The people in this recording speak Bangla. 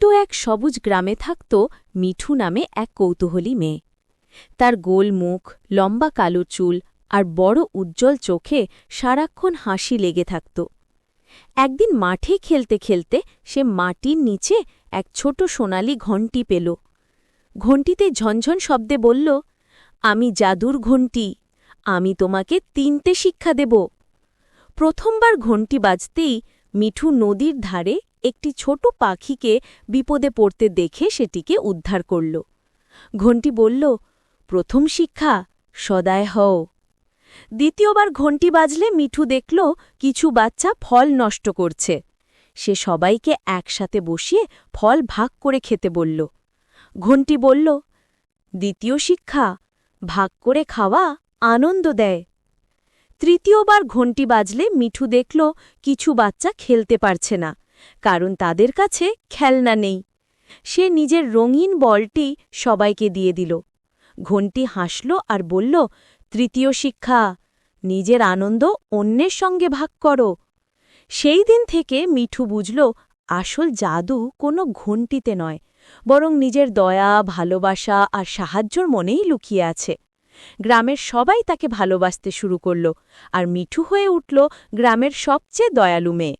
ছোট্ট এক সবুজ গ্রামে থাকত মিঠু নামে এক কৌতূহলী মেয়ে। তার গোল মুখ, লম্বা কালো চুল আর বড় উজ্জ্বল চোখে সারাক্ষণ হাসি লেগে থাকত। একদিন মাঠে খেলতে খেলতে সে মাটির নিচে এক ছোট সোনালি ঘণ্টি পেল। ঘণ্টিতে ঝনঝন শব্দে বলল, আমি জাদুর ঘণ্টি, আমি তোমাকে তিনটে শিক্ষা দেব। প্রথমবার ঘণ্টি বাজতেই মিঠু নদীর ধারে একটি ছোট পাখিকে বিপদে পড়তে দেখে সেটিকে উদ্ধার করল। ঘণ্টি বলল, প্রথম শিক্ষা, সদায় হও। দ্বিতীয়বার ঘণ্টি বাজলে মিঠু দেখল, কিছু বাচ্চা ফল নষ্ট করছে। সে সবাইকে একসাথে বসিয়ে ফল ভাগ করে খেতে বলল। ঘণ্টি বলল, দ্বিতীয় শিক্ষা, ভাগ করে খাওয়া আনন্দ দেয়। তৃতীয়বার ঘণ্টি বাজলে মিঠু দেখল কিছু বাচ্চা খেলতে পারছে না, কারণ তাদের কাছে খেলনা নেই। সে নিজের রঙিন বলটি সবাইকে দিয়ে দিল। ঘণ্টি হাসল আর বলল, তৃতীয় শিক্ষা, নিজের আনন্দ অন্যের সঙ্গে ভাগ করো। সেই দিন থেকে মিঠু বুঝল, আসল জাদু কোনো ঘণ্টিতে নয়, বরং নিজের দয়া, ভালোবাসা আর সাহায্যর মনেই লুকিয়ে আছে। গ্রামের সবাই তাকে ভালোবাসতে শুরু করল আর মিঠু হয়ে উঠল গ্রামের সবচেয়ে দয়ালু মেয়ে।